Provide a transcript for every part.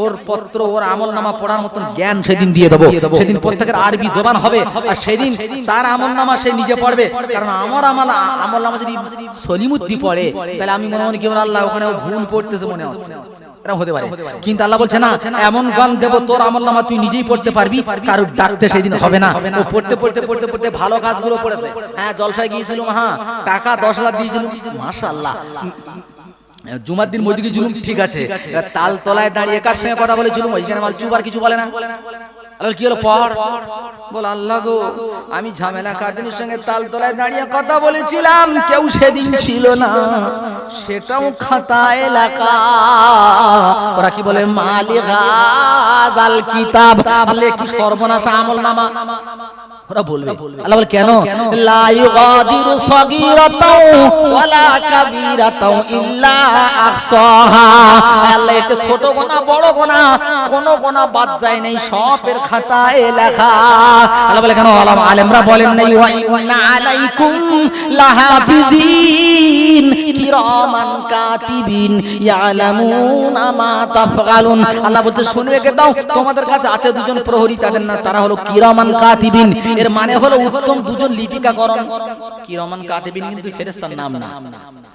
ওর পত্র ওর আমল নামা পড়ার মতন জ্ঞান সেদিন দিয়ে দেবো। সেদিন প্রত্যেকের আরবি জবান হবে। আর সেদিন তার আমল নামা সে নিজে পড়বে। কারণ আমার আমল আমল নামা যদি সলিমুদ্দি পড়ে তাহলে আমি মনে মনে কি আল্লাহ ওখানে ভুল পড়তেছে মনে হচ্ছে। এরকম হতে পারে। কিন্তু আল্লাহ বলছে না এমন গান দেবো তোর আমল নামা তুই নিজেই পড়তে পারবি। কারোর ডাকতে সেদিন হবে না। ও পড়তে পড়তে পড়তে পড়তে ভালো কাজগুলো পড়েছে হ্যাঁ জলসায় গিয়েছিলাম হ্যাঁ টাকা দশ হাজার দিয়েছিলাম মাশাল্লাহ জুমার দিন মদিকে জুলুম ঠিক আছে। তাল তলায় দাঁড়িয়ে কার সঙ্গে কথা বলেছিলাম ওইখানে মাল চুবার কিছু বলে না। কি হলো? পড় বল আল্লাহ গো আমি ঝামেলা কাদিনের সঙ্গে তাল তলায় দাঁড়িয়ে কথা বলেছিলাম? কেউ সেদিন ছিল না। সেটাও খাতায় লেখা ওরা কি বলে? মালিক কিতাব। কি সর্বনাশ আমল নামা। ওরা বলবে। আল্লাহ বলে কেন? লা ইউগাদিরু সাগীরাতাও ওয়ালা কাবীরাতাও ইল্লা আহসাহা আল্লাহ এতে ছোট গোনা বড় গোনা কোন গোনা বাদ যায় নাই সবের খাতায় লেখা। আল্লাহ বলে কেন? আলম আলেমরা বলেন নাই ওয়া ইন্না আলাইকুম লাহাফিজিন কিরামান কাতিবিন ইয়ালামুনা মা তাফআলুন আল্লাহ বলতে শুনে রেখে দাও তোমাদের কাছে আছে দুজন প্রহরী তাদের না তারা হলো কিরামান কাতিবিন। এর মানে হলো উত্তম দুজন লিপিকাকরণ কিরামান কাতিবিন কিন্তু ফেরেশতার নাম না।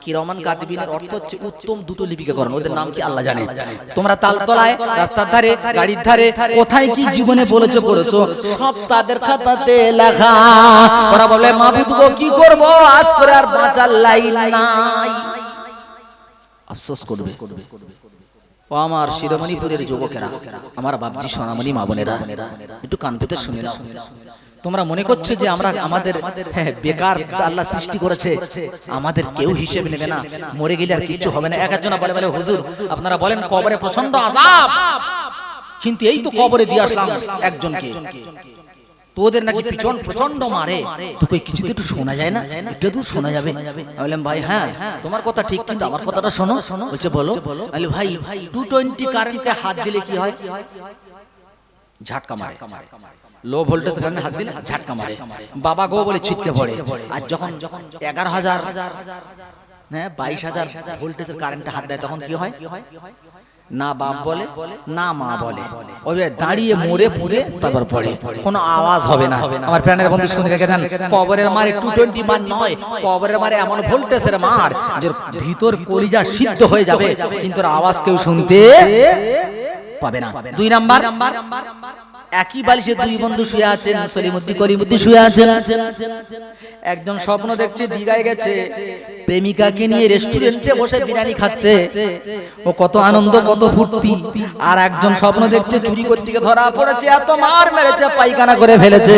কিরামান কাতিবিনের অর্থ হচ্ছে উত্তম দুটো লিপিকাকরণ ওদের নাম কি আল্লাহ জানে? তোমরা তালতলায়, রাস্তার ধারে, গাড়ির ধারে, কোথায় কি জীবনে বলেছ করেছ সব তাদের খাতাতে লেখা। ওরা বলে, মাবুদ গো, কি করব? আজ করে আর বাঁচার লাইন নাই। আফসোস করবে। ও আমার শিরোমণিপুরের যুবকেরা আমার বাপজি সোনামণি মা বোনেরা একটু কান পেতে শুনে নাও। তোমরা মনে করছ যে আমরা আমাদের হ্যাঁ, বেকার আল্লাহ সৃষ্টি করেছে। আমাদের কেউ হিসেব নেবে না। মরে গেলে আর কিছু হবে না। এক একজন বলে বলে হুজুর আপনারা বলেন কবরে প্রচণ্ড আজাব কিন্তু এই তো কবরে দিয়ে আসলাম একজনকে। তোদের নাকি পিছন প্রচণ্ড মারে। তোকে কিছু তো একটু শোনা যায় না? একটু দূর শোনা যাবে। বললাম ভাই হ্যাঁ তোমার কথা ঠিক কিন্তু আমার কথাটা শোনো। বলছে বলো। আমি ভাই টু টোয়েন্টি কারেন্টে হাত দিলে কি হয়? ঝাটকা মারে। লো ভোল্টেজ কারেন্টে হাত দিলে ঝাটকা মারে। বাবা গো বলে ছিটকে পড়ে। আর যখন যখন এগারো হাজার হ্যাঁ বাইশ হাজার ভোল্টেজের কারেন্টে হাত দেয় তখন কি হয়? না বাপ বলে না মা বলে। ওই দাঁড়িয়ে মরে পড়ে তারপর পড়ে। কোনো আওয়াজ হবে না। আমার প্রাণের বন্ধু শুনে রেখে দেন কবরের মারে টু টোয়েন্টি মার নয় কবরের মারে এমন ভোল্টেজের মার যে ভিতর কলিজা সিদ্ধ হয়ে যাবে কিন্তু আওয়াজ কেউ শুনতে পাবে না। দুই নাম্বার। একই বালিশে দুই বন্ধু শুয়ে আছেন সলিমুদ্দি করিমুদ্দি শুয়ে আছেন। একজন স্বপ্ন দেখছে দিঘায় গেছে প্রেমিকাকে নিয়ে রেস্টুরেন্টে বসে বিরিয়ানি খাচ্ছে। ও কত আনন্দ কত ফুর্তি। আর একজন স্বপ্ন দেখছে চুরি করতে গিয়ে ধরা পড়েছে এত মার মেরেছে পায়খানা করে ফেলেছে।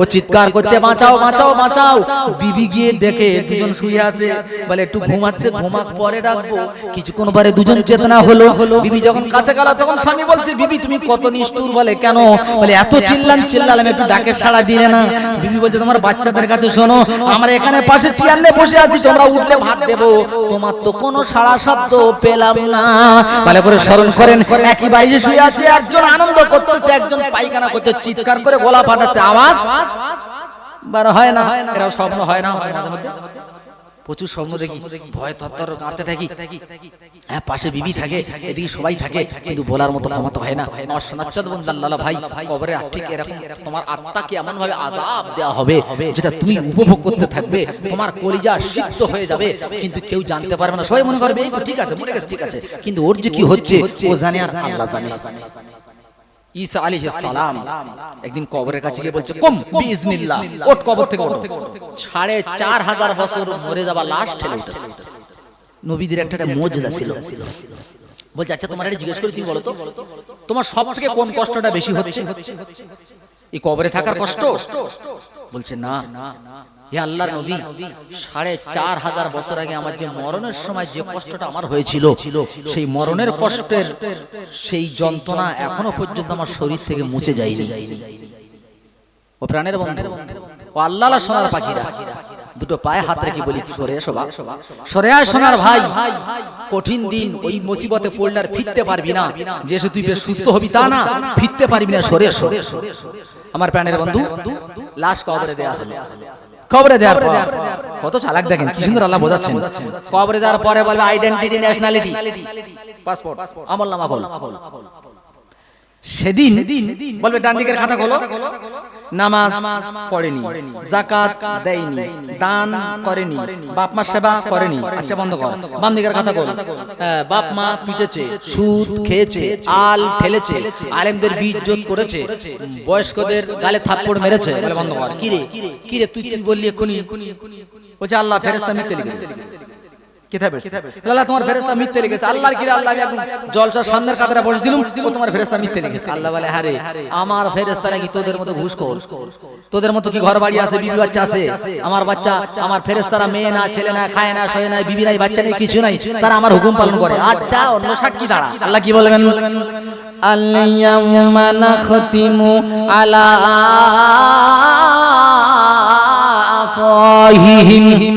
ও চিৎকার করছে বাঁচাও বাঁচাও বাঁচাও বিবি গিয়ে দেখে দুজন শুয়ে আছে বলে একটু ঘুমাচ্ছে ঘুমাক পরে ডাকবো। কিছুক্ষণ পরে দুজন চেতনা হলো। বিবি যখন কাছে গেল তখন স্বামী বলছে বিবি তুমি কত নিষ্ঠুর বলে কেন বলে এত চিল্লান চিল্লালাম একটু ডাকে সাড়া দিলে না। বিবি বলছে তোমার বাচ্চাদের কাছে শোনো আমরা এখানে পাশে চেয়ারে বসে আছি তোমরা উঠলে ভাত দেবো। তোমার তো কোনো সাড়া শব্দ পেলাম না। ভালো করে স্মরণ করেন একই বাইরে শুয়ে আছে একজন আনন্দ করতেছে একজন পায়খানা করছে চিৎকার করে গলা ফাটাচ্ছে আওয়াজ? বার হয় না এরা স্বপ্ন হয় না হয় মধ্যে। প্রচুর স্বপ্ন দেখি ভয় তত্তর কাঁদতে থাকি। হ্যাঁ পাশে বিবি থাকে এদিকে সবাই থাকে কিন্তু বলার মতো ক্ষমতা হয় না। আমার সোনাচ্চাদ বোন জাল্লালা ভাই কবরে ঠিক এরকম তোমার আত্মাকে এমন ভাবে আজাব দেওয়া হবে যেটা তুমি উপভোগ করতে থাকবে তোমার কলিজা সিদ্ধ হয়ে যাবে কিন্তু কেউ জানতে পারবে না। সবাই মনে করবে এই তো ঠিক আছে মরে গেছে ঠিক আছে কিন্তু ওর যে কি হচ্ছে ও জানে আর আল্লাহ জানে। ঈসা আলাইহিস সালাম একদিন কবরের কাছে গিয়ে বলছে কম বিইজনিল্লাহ ওট কবর থেকে ওঠ সাড়ে চার হাজার বছর মরে যাওয়া লাশ ঠেলে উঠেছে। নবীদের একটা মজেদা ছিল। বলছে আচ্ছা তোমার এটা জিজ্ঞেস করি তুমি বলো তো। তোমার সব থেকে কোন কষ্টটা বেশি হচ্ছে? এই কবরে থাকার কষ্ট? বলছে না। হে আল্লাহর নবী সাড়ে চার হাজার বছর আগে আমার যে মরণের সময় যে কষ্টটা আমার হয়েছিল সেই মরণের কষ্টের সেই যন্ত্রণা এখনও পর্যন্ত আমার শরীর থেকে মুছে যায়নি। ও প্রাণের বন্ধু ও আল্লাহ সোনার পাখিরা। দুটো পায়ে হাত রেখে বলি সরে এসো বা সরে আয় সোনার ভাই। কঠিন দিন ওই মুসিবতে পড়লে আর ফিরতে পারবি না। যে এসে তুই বেশ সুস্থ হবি তা না ফিরতে পারবি না। সরে এসো। আমার প্রাণের বন্ধু লাশ কবরে দেয়া হলো। কবরে দেওয়ার পর। কত চালাক দেখেন কি সুন্দর আল্লাহ বোঝাচ্ছেন। কবরে যাওয়ার পরে বলবে আইডেন্টিটি ন্যাশনালিটি পাসপোর্ট আমল নামা বল। সেদিন বলবে ডান দিকের খাতা খোলো নামাজ পড়েনি জাকাত দেয়নি দান করেনি বাপ মা সেবা করেনি। আচ্ছা বন্ধ কর। বাম দিকের খাতা খোল হ্যাঁ, বাপ মা পিটেছে সুদ খেয়েছে আল ঠেলেছে আলেমদের বিজ্জত করেছে বয়স্কদের গালে থাপ্পড় মেরেছে বলে বন্ধ কর। কিরে কিরে। তুই তুই বললি এক্ষুনি? বলছে আল্লাহ ফেরেস্তা মিথ্যে লিখে। কিতাবে আল্লাহ তোমার ফেরেশতা মিথ্যে লিখেছে। আল্লাহর কি আল্লাহ আমি একদম জলসার সামনের কাতারে বসেছিলাম ও তোমার ফেরেশতা মিথ্যে লিখেছে। আল্লাহ বলে আরে আমার ফেরেশতা নাকি তোদের মতো ঘুষখোর? তোদের মতো কি ঘর বাড়ি আছে বিবি বাচ্চা আছে আমার বাচ্চা আমার ফেরেশতারা মেয়ে না ছেলে না খায় না শোয় না বিবি নাই বাচ্চা নেই। কিছু নাই। তারা আমার হুকুম পালন করে। আচ্ছা অন্য সাক্ষী দাঁড়া। আল্লাহ কি বলবেন? আল্লায়াউমা নাখতিমু আলা আফাহিহিম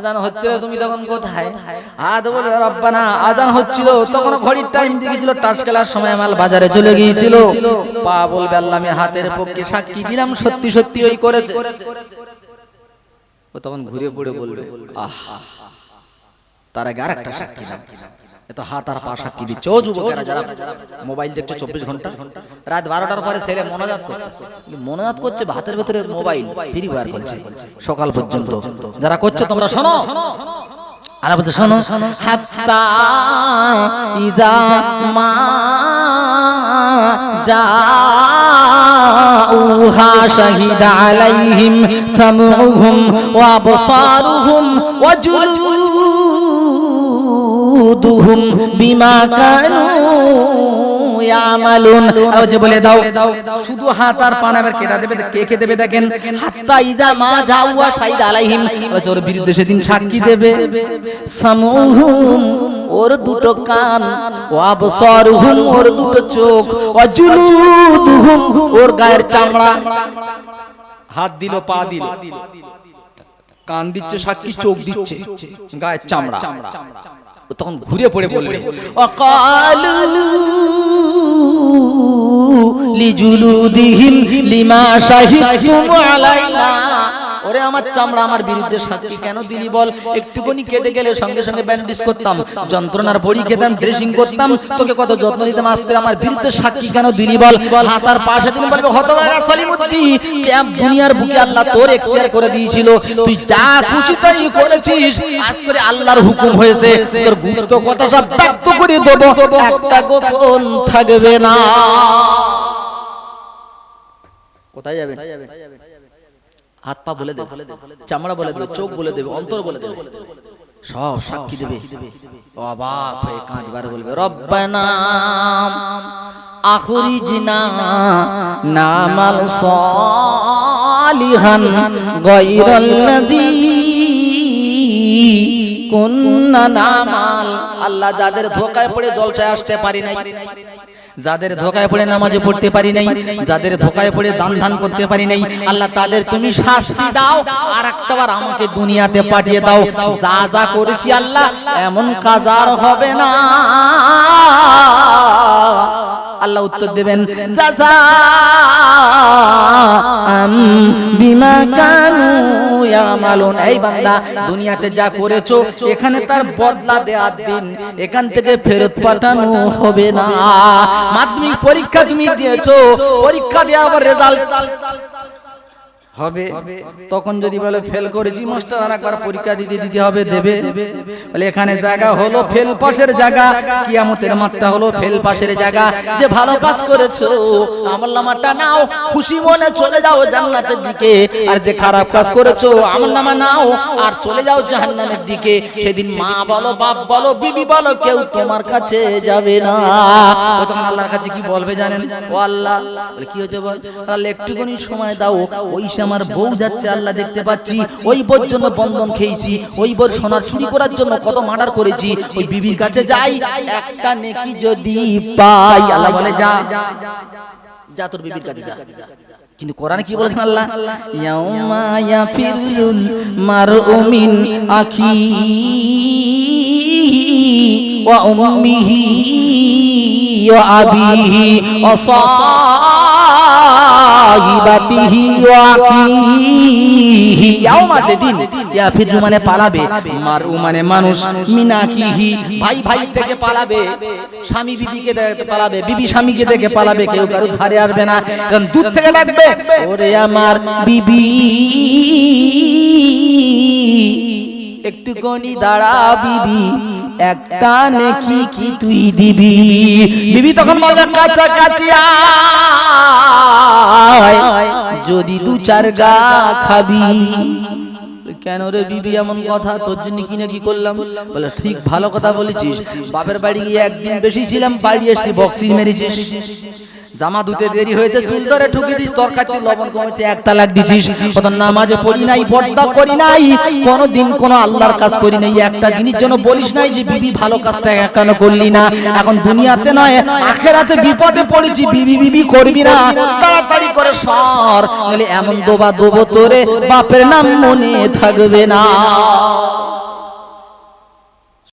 আজান হচ্ছিল তুমি তখন কোথায় আদ বলে রব্বানা আজান হচ্ছিল তখন ঘড়ির টাইম দেখেছিল টাস খেলার সময় মাল বাজারে চলে গিয়েছিল পা বলবে আল্লাহ আমি হাতের পক্ষে সাক্ষী দিলাম সত্যি সত্যি ওই করেছে ও তখন ঘুরে পড়ে বলবে আহ তার আগে আর একটা সাক্ষী এত হাত আর পা সাক্ষী দিচ্ছে। ও যুবকেরা যারা মোবাইল দেখছে চব্বিশ ঘণ্টা রাত বারোটার পরে ছেলে মনোজাত করতেছে মনোজাত করছে ভাতের ভেতরে মোবাইল ফ্রি ফায়ার করছে। সকাল পর্যন্ত। যারা করছে তোমরা শোনো। আল্লাহ বলতে শোনো হাত্তা ইদা মা শাহিদা আলাইহিম সামউহুম ওয়া আবসারুহুম ওয়া বিমা কানু ইয়ামালুন। আর যে বলে দাও, শুধু হাত আর পান আবার কেটা দেবে, কে কে দেবে দেখেন? হাত্তা ইজা মা জাউয়া শাহিদ আলাইহিম। ওর বিরুদ্ধে সেদিন সাক্ষী দেবে। সামুহুম, ওর দুটো কান, ও আবসারুহুম, ওর দুটো চোখ, ও জুলুদুহুম, ওর গায়ের চামড়া। হাত দিল, পা দিল। কান দিচ্ছে, সাক্ষী, চোখ দিচ্ছে, গায়ের চামড়া। তখন ঘুরে পড়ে বলবে অকালু লিজুলুদিহিম লিমা সাহিত্য আলাইনা। ওরে আমার চামড়া আমার বিরুদ্ধে সাক্ষী কেন দিলি বল? একটুকুনি কেটে গেলে সঙ্গে সঙ্গে ব্যান্ডেজ করতাম, যন্ত্রণার বড়ি খেতাম ড্রেসিং করতাম, তোকে কত যত্ন দিতাম, আজকে আমার বিরুদ্ধে সাক্ষী কেন দিলি বল? হাতার পাশে দিন বলবে, হতভাগা সলিমুদ্দি দুনিয়ার বুকে আল্লাহ তোর এখতিয়ার করে দিয়েছিল? তুই যা খুশি তাই করেছিস। আজ করে আল্লাহর হুকুম হয়েছে, তোর গুপ্ত কথা সব ব্যক্ত করে দেবো, একটা গোপন থাকবে না। কোথায় যাবেন? হাত পা বলে দেবে চামড়া বলে দেবে চোখ বলে দেবে অন্তর বলে দেবে। সব সাক্ষী দেবে। অবাক হয়ে কাঁদবার বলবে। রব্বানা আখরিজনা নামাল সালিহান গায়রাল্লাযী কুন্না নামাল। আল্লাহ যাদের ধোকায় পড়ে জলসায় আসতে পারি নাই। যাদের ধোকায় পড়ে নামাজে পড়তে পারি নাই, যাদের ধোকায় পড়ে দান ধান করতে পারি নাই, আল্লাহ তাদের তুমি শাস্তি দাও আর একটাবার আমাকে দুনিয়াতে পাঠিয়ে দাও। যা যা করেছি আল্লাহ, এমন কাজ আর হবে না। আল্লাহ উত্তর দেবেন জাযা আম বিমা কানু ইয়ামালুন। এই বান্দা দুনিয়াতে যা করেছ এখানে তার বদলা দেওয়ার দিন এখান থেকে ফেরত পাঠানো হবে না। মাধ্যমিক পরীক্ষা তুমি দিয়েছ পরীক্ষা দেওয়া আবার রেজাল্ট হবে তখন যদি বলে ফেল করেছি মাস্টার আর একবার পরীক্ষা দিতে দিতে হবে দেবে। বলে এখানে জায়গা হলো ফেল পাশের জায়গা। কিয়ামতের মাঠটা হলো ফেল পাশের জায়গা। যে ভালো কাজ করেছ আমল নামাটা নাও খুশি মনে চলে যাও জান্নাতের দিকে। আর যে খারাপ কাজ করেছ আমল নামা নাও আর চলে যাও জাহান্নামের দিকে। সেদিন মা বলো বাপ বলো বিবি বলো কেউ তোমার কাছে যাবে না। ও তখন আল্লাহর কাছে কি বলবে জানেন? ও আল্লাহ বলে কি হয়েছে বল আল্লাহ একটুখানি সময় দাও ওই আমার বউ যাচ্ছে আল্লাহ দেখতে পাচ্ছি ওই বোর জন্য বন্ধন খেয়েছি ওই বোর সোনার চুরি করার জন্য কত মার্ডার করেছি ওই বিবির কাছে যাই একটা নেকি যদি পাই আল্লাহ বলে যা যা তোর বিবির কাছে যা কিন্তু কোরআনে কি বলেছেন আল্লাহ ইয়াউমা ইয়াফিরুল মারউ মিন আখি ওয়া উম্মিহি ওয়া আবিহি ওয়া সাহিবাতিহি ওয়া ইয়াউমা যেদিন ইয়াফিরু মানে পালাবে মারউ মানে মানুষ মিনাকিহি ভাই ভাই থেকে পালাবে স্বামী বিবিকে দেখে পালাবে বিবি স্বামীকে দেখে পালাবে কেউ কারও ধারে আসবে না। কারণ দূর থেকে লাগবে। ওরে আমার বিবি। একটু গনি দাঁড়া বিবি, একটা নেকি কি তুই দিবি? বিবি তখন বলবে, কাছাকাছি যদি দু চার গা খাবি। কেন রে বিবি, এমন কথা? তোর জন্য কি না কি করলাম? বলে, ঠিক ভালো কথা বলেছিস। বাপের বাড়ি গিয়ে একদিন বেশি ছিলাম, বাড়ি এসেছি বক্সিং মেরেছিস। জামা ধুতে দেরি হয়েছে ধরে ঠুকেছিস তরকারিতে লবণ কমেছে এক তালাক দিছিস কত নামাজে পড়ি নাই পর্দা করি নাই কোনো দিন কোনো আল্লাহর কাজ করি নাই একটা দিনের জন্য বলিস নাই যে বিবি ভালো কাজটা কেন করলি না এখন দুনিয়াতে নয় আখেরাতে বিপদে পড়েছি বিবি বিবি করবি না তাড়াতাড়ি করে সর বলে এমন দোবা দোবো তোরে বাপের নাম মনে থাকবে না।